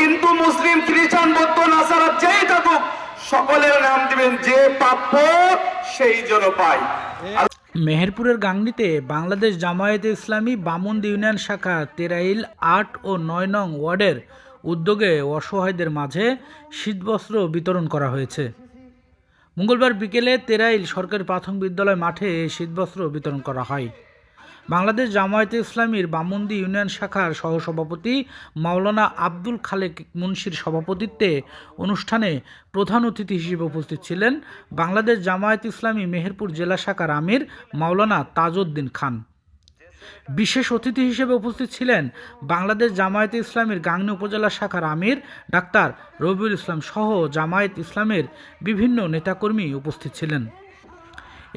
হিন্দু, মুসলিম, খ্রিস্টান, বৌদ্ধ, নাসারা, যেই থাকুক, সকলের নাম দিবেন যে প্রাপ্য সেই জন্য পায়। মেহেরপুরের গাংনিতে বাংলাদেশ জামায়াতে ইসলামী বামুন্দ ইউনিয়ন শাখা তেরাইল আট ও নয় নং ওয়ার্ডের উদ্যোগে অসহায়দের মাঝে শীতবস্ত্র বিতরণ করা হয়েছে। মঙ্গলবার বিকেলে তেরাইল সরকারি প্রাথমিক বিদ্যালয় মাঠে শীতবস্ত্র বিতরণ করা হয়। বাংলাদেশ জামায়াতে ইসলামীর বামুন্দি ইউনিয়ন শাখার সহসভাপতি মাওলানা আব্দুল খালেক মুন্সির সভাপতিত্বে অনুষ্ঠানে প্রধান অতিথি হিসেবে উপস্থিত ছিলেন বাংলাদেশ জামায়াত ইসলামী মেহেরপুর জেলা শাখার আমির মাওলানা তাজউদ্দিন খান। বিশেষ অতিথি হিসেবে উপস্থিত ছিলেন বাংলাদেশ জামায়াতে ইসলামীর গাংনী উপজেলা শাখার আমির ডাক্তার রবিউল ইসলাম সহ জামায়াত ইসলামের বিভিন্ন নেতাকর্মী উপস্থিত ছিলেন।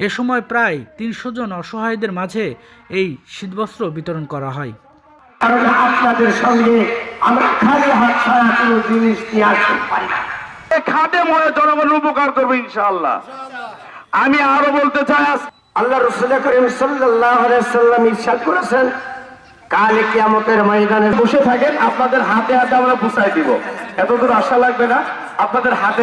এ সময় প্রায় তিনশো জন অসহায়দের মাঝে এই শীতবস্ত্র বিতরণ করা হয়। কারণ আপনাদের সঙ্গে আমরা খালি হাত ছাড়া কোনো জিনিস নিয়ে আসতে পারি না। খাটে মরে জনগণের উপকার করবে ইনশাআল্লাহ। আমি আরও বলতে চাই আল্লাহ রসুল করিম সাল্লাম ইরশাদ করেছেন, কালে কিয়ামতের ময়দানে বসে থাকেন, আপনাদের হাতে হাতে আমরা বুঝাই দিব। এত দূর আশা লাগবে না, আপনাদের হাতে।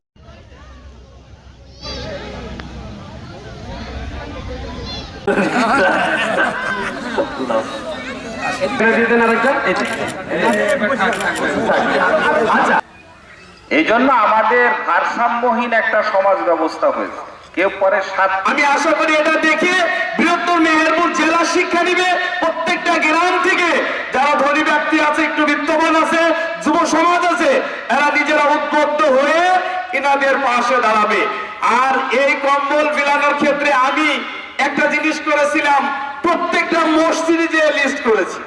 এই জন্য আমাদের ভারসাম্যহীন একটা সমাজ ব্যবস্থা হয়েছে। কেউ পরে সাত আমি আশা করি এটা দেখে বৃহত্তর মেহেরপুর জেলা শিক্ষা নিবে প্রত্যেকটা গ্রাম থেকে। যারা ধনী ব্যক্তি আছে, একটু বিত্তবান আছে, যুব সমাজ আছে, এরা নিজেরা উদ্বুদ্ধ হয়ে এনাদের পাশে দাঁড়াবে। আর এই কম্বল বিলানোর ক্ষেত্রে আমি একটা জিনিস করেছিলাম প্রত্যেকটা মসজিদে যে লিস্ট করেছি।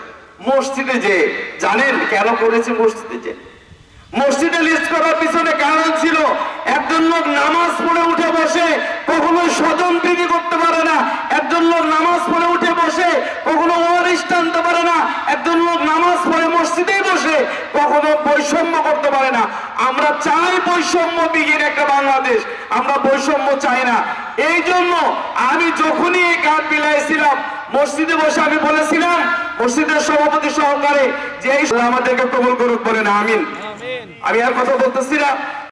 মসজিদে যে, জানেন কেন করেছে মসজিদে যে? মসজিদে লিস্ট করার পিছনে কারণ ছিল, একজন লোক নামাজ পড়ে উঠে বসে কখনো স্বজন প্রীতি করতে পারে না একজন লোক নামাজ পড়ে উঠে বসে কখনো ওয়ারিস টানতে পারে না একজন লোক নামাজ পড়ে মসজিদেই বসে কখনো বৈষম্য করতে পারে না আমরা চাই বৈষম্য বিহীন একটা বাংলাদেশ। আমরা বৈষম্য চাই না। এই জন্য আমি যখনই এই কাজ বিলাইছিলাম মসজিদে বসে আমি বলেছিলাম মসজিদের সভাপতি সহকারে যে আমাদেরকে কবল করুক বলেন আমিন। আমি আর কথা বলতেছি না।